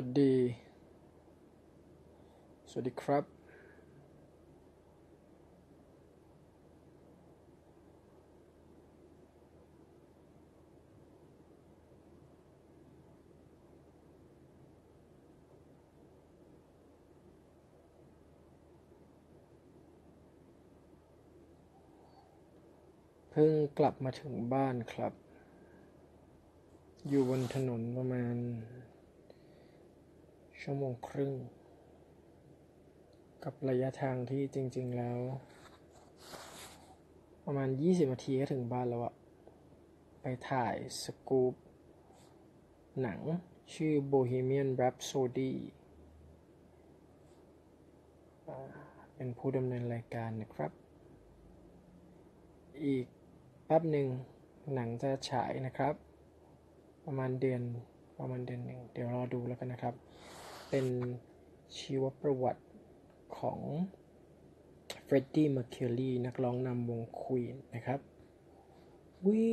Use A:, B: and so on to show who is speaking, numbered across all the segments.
A: วัสดี สวัสดีครับ เพิ่งกลับมาถึงบ้านครับ อยู่บนถนนประมาณ ชั่วโมงครึ่ง กับระยะทางที่จริง ๆ แล้ว ประมาณ 20นาทีก็ถึงบ้านแล้วอะไปถ่ายสกูปหนังชื่อ Bohemian Rhapsody เป็นผู้ดำเนินรายการนะครับ อีกแป๊บหนึ่งหนังจะฉายนะครับ ประมาณเดือนประมาณเดือนหนึ่ง เดี๋ยวรอดูแล้วกันนะครับ เป็นชีวประวัติของเฟรดดี้มาร์คิลีนักร้องนำวงควีนนะครับ We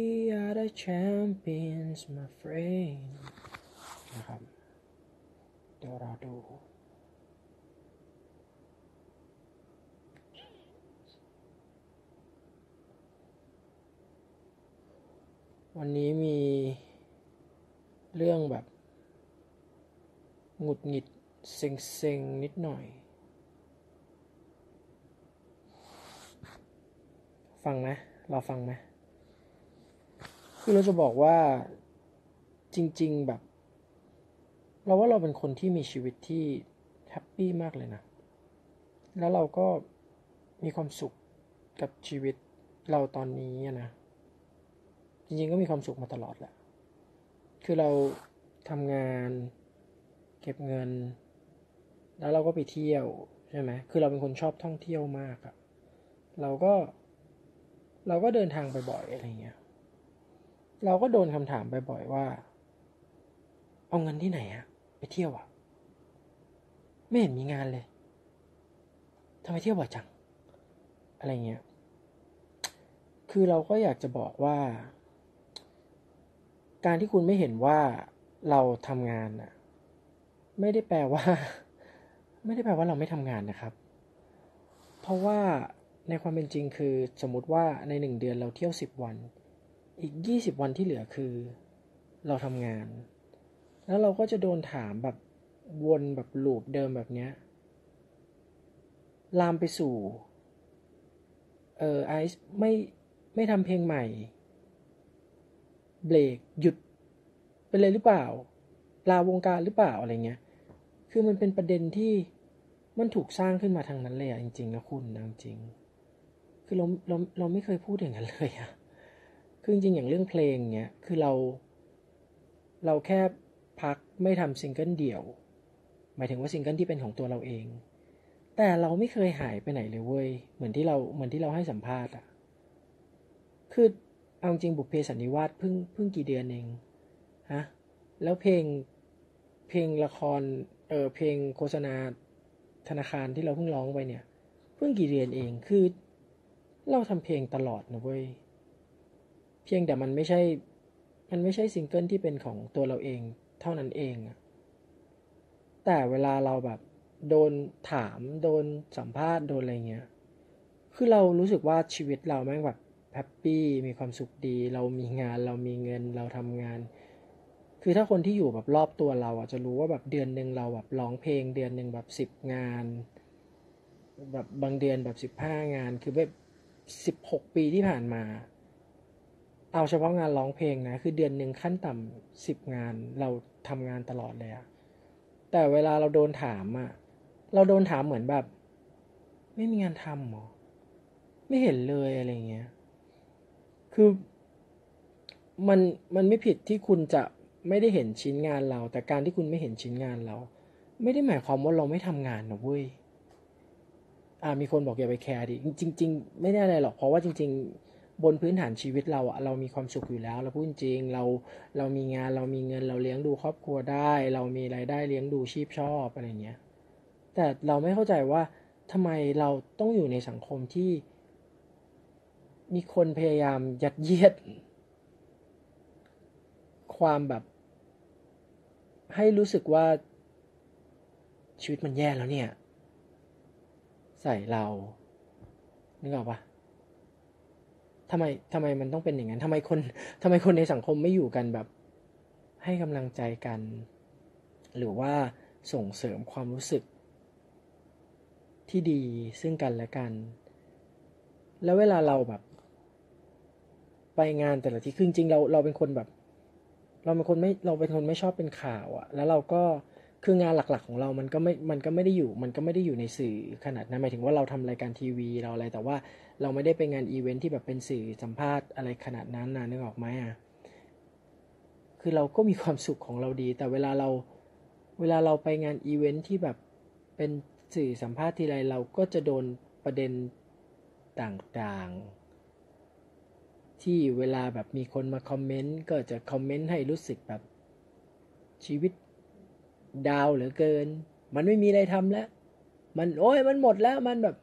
A: are the champions my friend นะครับ เดี๋ยวเรอดูวันนี้มีเรื่องแบบ หงุดหงิดเซ็งๆ นิดหน่อย ฟังไหมเราฟังไหมคือเราจะบอกว่าจริง ๆ แบบ เราว่าเราเป็นคนที่มีชีวิตที่แฮปปี้มากเลยนะ แล้วเราก็มีความสุขกับชีวิตเราตอนนี้นะ จริงๆก็มีความสุขมาตลอดแหละ คือเราทำงาน เก็บเงิน แล้วเราก็ไปเที่ยวใช่ไหมคือเราเป็นคนชอบท่องเที่ยวมากอะเราก็ เราก็เดินทางบ่อยๆอะไรเงี้ย เราก็โดนคำถามบ่อยๆว่า เอาเงินที่ไหนอะไปเที่ยวอะไม่เห็นมีงานเลยทำไมเที่ยวบ่อยจัง อะไรเงี้ย คือเราก็อยากจะบอกว่า การที่คุณไม่เห็นว่าเราทำงานน่ะ ไม่ได้แปลว่า ไม่ได้แปลว่าเราไม่ทำงานนะครับ เพราะว่าในความเป็นจริงคือสมมติว่าในหนึ่งเดือนเราเที่ยวสิบวัน อีกยี่สิบวันที่เหลือคือ เราทำงาน แล้วเราก็จะโดนถามแบบวนแบบลูปเดิมแบบเนี้ยลามไปสู่ เออไอซ์ไม่ไม่ทำเพลงใหม่ เบรกหยุดไปเลยหรือเปล่า ลาวงการหรือเปล่าอะไรเงี้ย คือมันเป็นประเด็นที่มันถูกสร้างขึ้นมาทางนั้นเลยอะจริงๆนะคุณนะจริง คือเราเราเราไม่เคยพูดอย่างนั้นเลยอะคือจริงๆอย่างเรื่องเพลงเนี้ยคือเรา เราแค่พักไม่ทำซิงเกิลเดี่ยว หมายถึงว่าซิงเกิลที่เป็นของตัวเราเอง แต่เราไม่เคยหายไปไหนเลยเว้ยเหมือนที่เราเหมือนที่เราให้สัมภาษณ์อะคือเอาจริงบุพเพสันนิวาสเพิ่งเพิ่งกี่เดือนเองฮะแล้วเพลง เพลงละคร เออเพลงโฆษณาธนาคารที่เราเพิ่งร้องไปเนี่ย เพิ่งกี่เดือนเองคือ เราทำเพลงตลอดนะเว้ย เพียงแต่มันไม่ใช่ มันไม่ใช่ซิงเกิลที่เป็นของตัวเราเองเท่านั้นเองอะแต่เวลาเราแบบ โดนถามโดนสัมภาษณ์โดนอะไรเงี้ย คือเรารู้สึกว่าชีวิตเราแม่งแบบแฮปปี้มีความสุขดี เรามีงานเรามีเงินเราทำงาน คือถ้าคนที่อยู่แบบรอบตัวเราอะจะรู้ว่าแบบเดือนหนึ่งเราแบบร้องเพลง เดือนหนึ่งแบบสิบงาน แบบบางเดือนแบบสิบห้างาน คือแบบสิบหกปีที่ผ่านมา เอาเฉพาะงานร้องเพลงนะ คือเดือนหนึ่งขั้นต่ำสิบงานเราทำงานตลอดเลยอะแต่เวลาเราโดนถามอะเราโดนถามเหมือนแบบ ไม่มีงานทำหรอไม่เห็นเลยอะไรเงี้ย คือมันมันไม่ผิดที่คุณจะ ไม่ได้เห็นชิ้นงานเรา แต่การที่คุณไม่เห็นชิ้นงานเรา ไม่ได้หมายความว่าเราไม่ทำงานนะเว้ยอ่ามีคนบอกอย่าไปแคร์ดิจริง ๆ ไม่ได้อะไรหรอกเพราะว่าจริง ๆ บนพื้นฐานชีวิตเราอะเรามีความสุขอยู่แล้วเราพูดจริงเราเรามีงานเรามีเงินเราเลี้ยงดูครอบครัวได้ เรามีรายได้เลี้ยงดูชีพชอบอะไรเงี้ยแต่เราไม่เข้าใจว่าทำไมเราต้องอยู่ในสังคมที่ มีคนพยายามยัดเยียด ความแบบ ให้รู้สึกว่า ชีวิตมันแย่แล้วเนี่ย ใส่เรา นึกออกปะทำไมทำไมมันต้องเป็นอย่างนั้นทำไมคนทำไมคนในสังคมไม่อยู่กันแบบ ให้กำลังใจกัน หรือว่าส่งเสริมความรู้สึก ที่ดีซึ่งกันและกัน แล้วเวลาเราแบบ ไปงานแต่ละที่คือจริงเราเราเป็นคนแบบ เราเป็นคนไม่เราเป็นคนไม่ชอบเป็นข่าวอะแล้วเราก็คืองานหลักๆ ของเรามันก็ไม่มันก็ไม่ได้อยู่ มันก็ไม่ได้อยู่ในสื่อขนาดนั้นหมายถึงว่าเราทำรายการทีวีเราอะไร แต่ว่าเราไม่ได้ไปงานอีเวนท์ที่แบบเป็นสื่อสัมภาษณ์อะไรขนาดนั้นนะนึกออกไหมอะคือเราก็มีความสุขของเราดี แต่เวลาเราเวลาเราไปงานอีเวนท์ที่แบบเป็นสื่อสัมภาษณ์ทีไรเราก็จะโดนประเด็นต่างๆ ที่เวลาแบบมีคนมาคอมเมนต์ก็จะคอมเมนต์ให้รู้สึกแบบชีวิตดาวเหลือเกิน มันไม่มีอะไรทำแล้ว มันโอ้ยมันหมดแล้วมันแบบ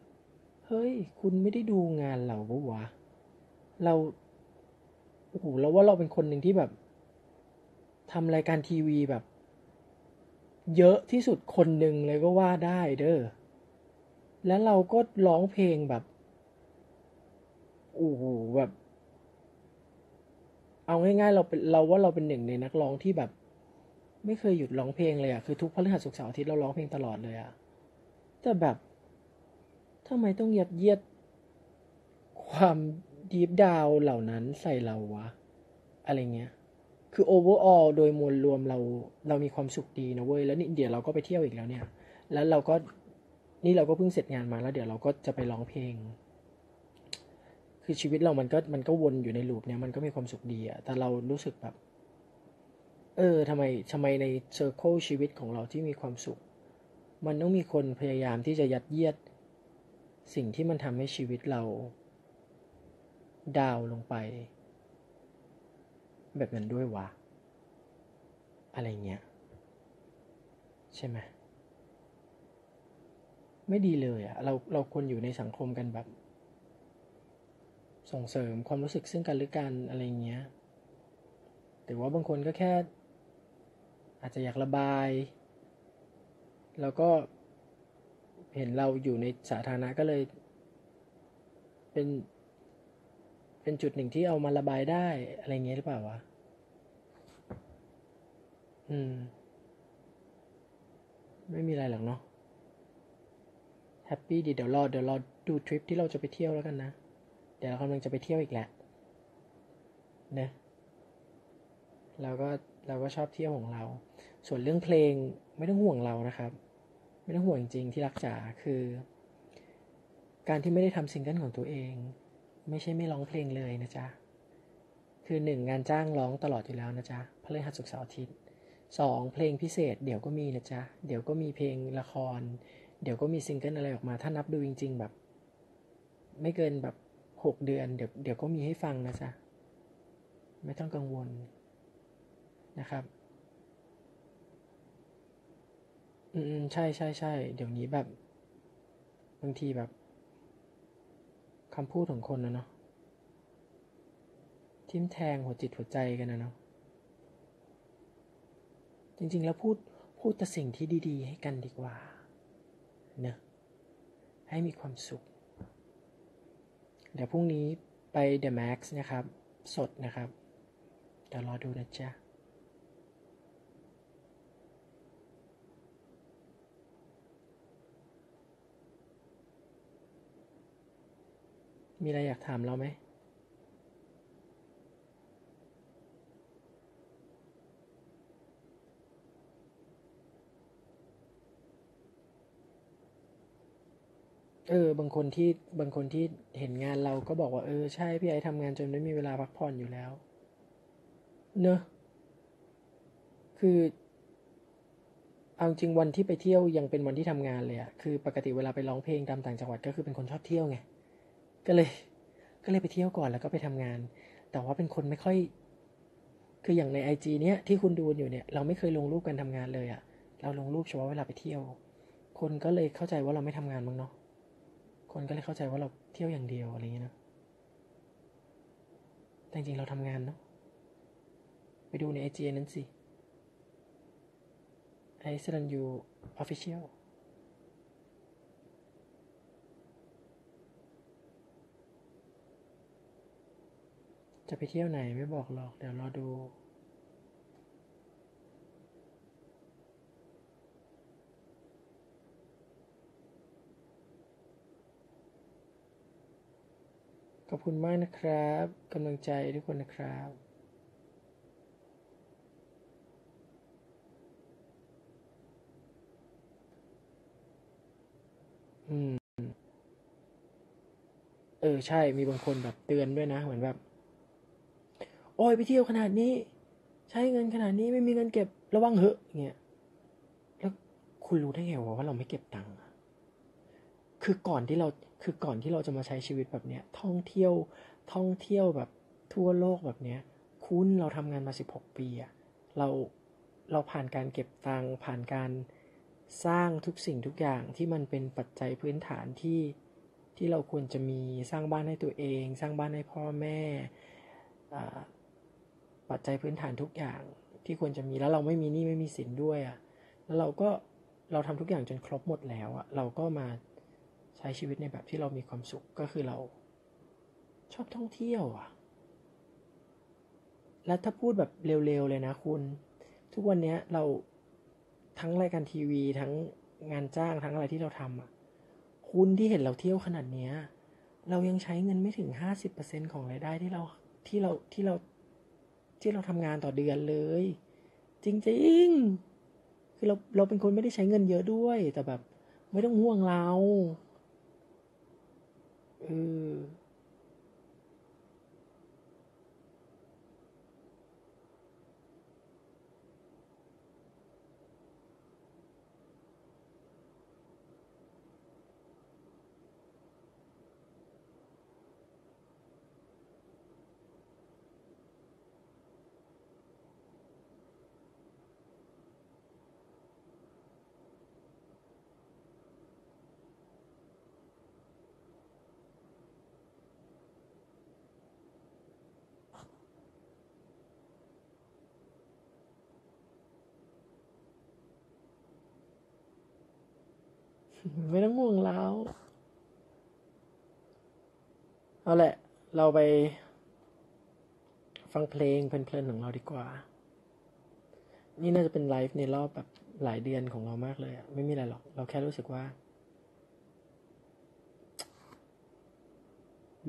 A: เฮ้ย คุณไม่ได้ดูงานเราปะวะ เราโอ้โหเราว่าเราเป็นคนหนึ่งที่แบบทำรายการทีวีแบบ เยอะที่สุดคนหนึ่งเลยก็ว่าได้เด้อแล้วเราก็ร้องเพลงแบบโอ้โหแบบ เอาง่ายๆ เราเป็นเราว่าเราเป็นหนึ่งในนักร้องที่แบบ ไม่เคยหยุดร้องเพลงเลยอะคือทุกพฤหัสศุกร์เสาร์อาทิตย์เราร้องเพลงตลอดเลยอะแต่แบบทำไมต้องยัดเยียด ความดีฟดาวเหล่านั้นใส่เราวะ อะไรเงี้ย คือโอเวอร์ออลโดยมวลรวมเรา เรามีความสุขดีนะเว้ย แล้วนี่เดี๋ยวเราก็ไปเที่ยวอีกแล้วเนี่ย แล้วเราก็นี่เราก็เพิ่งเสร็จงานมาแล้วเดี๋ยวเราก็จะไปร้องเพลง คือชีวิตเรามันก็มันก็วนอยู่ในลูปเนี้ยมันก็มีความสุขดีอะแต่เรารู้สึกแบบ เออทำไมทำไมในเซอร์เคิลชีวิตของเราที่มีความสุข มันต้องมีคนพยายามที่จะยัดเยียด สิ่งที่มันทำให้ชีวิตเรา ดาวลงไป แบบนั้นด้วยวะอะไรเงี้ย ใช่ไหมไม่ดีเลยอะเราเราควรอยู่ในสังคมกันแบบ ส่งเสริมความรู้สึกซึ่งกันและกันอะไรเงี้ยแต่ว่าบางคนก็แค่ อาจจะอยากระบาย แล้วก็เห็นเราอยู่ในสาธารณะก็เลย เป็น เป็นจุดหนึ่งที่เอามาระบายได้อะไรเงี้ยหรือเปล่าวะอืม ไม่มีอะไรหรอกเนาะแฮปปี้ดีเดี๋ยวรอเดี๋ยวรอดูทริปที่เราจะไปเที่ยวแล้วกันนะ ดี๋ยวเรากำลังจะไปเที่ยวอีกแหละนะเราก็เราก็ชอบเที่ยวของเรา ส่วนเรื่องเพลงไม่ต้องห่วงเรานะครับ ไม่ต้องห่วงจริงๆที่รักจ๋าคือ การที่ไม่ได้ทำซิงเกิลของตัวเอง ไม่ใช่ไม่ร้องเพลงเลยนะจ๊ะคือหนึ่งงานจ้างร้องตลอดอยู่แล้วนะจ๊ะพฤหัสศุกร์เสาร์อาทิตย์สองเพลงพิเศษเดี๋ยวก็มีนะจ๊ะเดี๋ยวก็มีเพลงละคร เดี๋ยวก็มีซิงเกิลอะไรออกมา ถ้านับดูจริง ๆ แบบ ไม่เกินแบบ หกเดือนเดี๋ยวเดี๋ยวก็มีให้ฟังนะจ๊ะ ไม่ต้องกังวลนะครับ อืมใช่ใช่ใช่เดี๋ยวนี้แบบ บางทีแบบคำพูดของคนนะเนาะทิมแทงหัวจิตหัวใจกันนะเนาะจริง ๆ แล้วพูดพูดแต่สิ่งที่ดี ๆ ให้กันดีกว่าเนะให้มีความสุข เดี๋ยวพรุ่งนี้ไป The Max นะครับ สดนะครับ เดี๋ยวรอดูนะจ๊ะมีอะไรอยากถามเราไหม เออ บางคนที่บางคนที่เห็นงานเราก็บอกว่าเออใช่พี่ไอทำงานจนไม่มีเวลาพักผ่อนอยู่แล้ว เนอะคือเอาจริงวันที่ไปเที่ยวยังเป็นวันที่ทำงานเลยอะคือปกติเวลาไปร้องเพลงตามต่างจังหวัดก็คือเป็นคนชอบเที่ยวไง ก็เลย ก็เลยไปเที่ยวก่อนแล้วก็ไปทำงาน แต่ว่าเป็นคนไม่ค่อย คืออย่างในไอจีเนี้ยที่คุณดูอยู่เนี่ยเราไม่เคยลงรูปกันทำงานเลยอะเราลงรูปเฉพาะเวลาไปเที่ยว คนก็เลยเข้าใจว่าเราไม่ทำงานมั้งเนาะ คนก็เลยเข้าใจว่าเราเที่ยวอย่างเดียวอะไรเงี้ยนะ แต่จริงเราทำงานเนาะ ไปดูในไอจีนั้นสิไอซ์รันยูออฟฟิเชียลจะไปเที่ยวไหนไม่บอกหรอก เดี๋ยวรอดู ขอบคุณมากนะครับกำลังใจทุกคนนะครับอืมเออใช่มีบางคนแบบเตือนด้วยนะ เหมือนแบบ โอ้ยไปเที่ยวขนาดนี้ ใช้เงินขนาดนี้ไม่มีเงินเก็บระวังเหอะเงี้ยแล้วคุณรู้ได้ไงวะว่าเราไม่เก็บตังค์คือก่อนที่เรา คือก่อนที่เราจะมาใช้ชีวิตแบบเนี้ยท่องเที่ยวท่องเที่ยวแบบทั่วโลกแบบเนี้ยคุณเราทำงานมาสิบหกปีอะเราเราผ่านการเก็บตังค์ผ่านการสร้างทุกสิ่งทุกอย่างที่มันเป็นปัจจัยพื้นฐานที่ที่เราควรจะมีสร้างบ้านให้ตัวเอง สร้างบ้านให้พ่อแม่ปัจจัยพื้นฐานทุกอย่างที่ควรจะมีแล้วเราไม่มีหนี้ไม่มีสินด้วยอะ่ะแล้วเราก็เราทำทุกอย่างจนครบหมดแล้วอะ่ะเราก็มา ช้ชีวิตในแบบที่เรามีความสุขก็คือเราชอบท่องเที่ยวอะ่ะ แล้วถ้าพูดแบบเร็วๆเลยนะคุณ ทุกวันนี้เราทั้งรายการทีวีทั้งงานจ้างทั้งอะไรที่เราทำอะ คุณที่เห็นเราเที่ยวขนาดเนี้ย เรายังใช้เงินไม่ถึงห้าสิบเปอร์เซ็นของรายได้ที่เราที่เราที่เราที่เราทำงานต่อเดือนเลย จริงๆ คือเราเราเป็นคนไม่ได้ใช้เงินเยอะด้วย แต่แบบ ไม่ต้องห่วงเรา เไม่ต้องห่วงเราเอาแหละ เราไปฟังเพลงเพลินๆของเราดีกว่า นี่น่าจะเป็นไลฟ์ในรอบแบบหลายเดือนของเรามากเลยอะไม่มีอะไรหรอก เราแค่รู้สึกว่า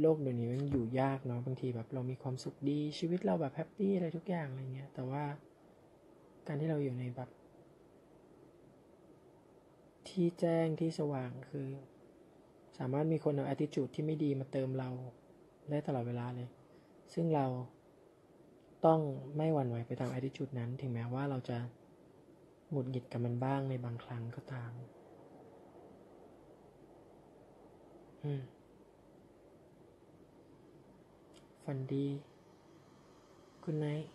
A: โลกเดี๋ยวนี้มันอยู่ยากเนาะบางทีแบบ เรามีความสุขดีชีวิตเราแบบแฮปปี้อะไรทุกอย่างอะไรเงี้ย แต่ว่าการที่เราอยู่ในแบบ ที่แจ้งที่สว่างคือ สามารถมีคนเอา attitude ที่ไม่ดีมาเติมเราได้ตลอดเวลาเลย ซึ่งเราต้องไม่หวั่นไหวไปตาม attitude นั้น ถึงแม้ว่าเราจะหงุดหงิดกับมันบ้างในบางครั้งก็ตาม อืมฝันดี คุณไนท์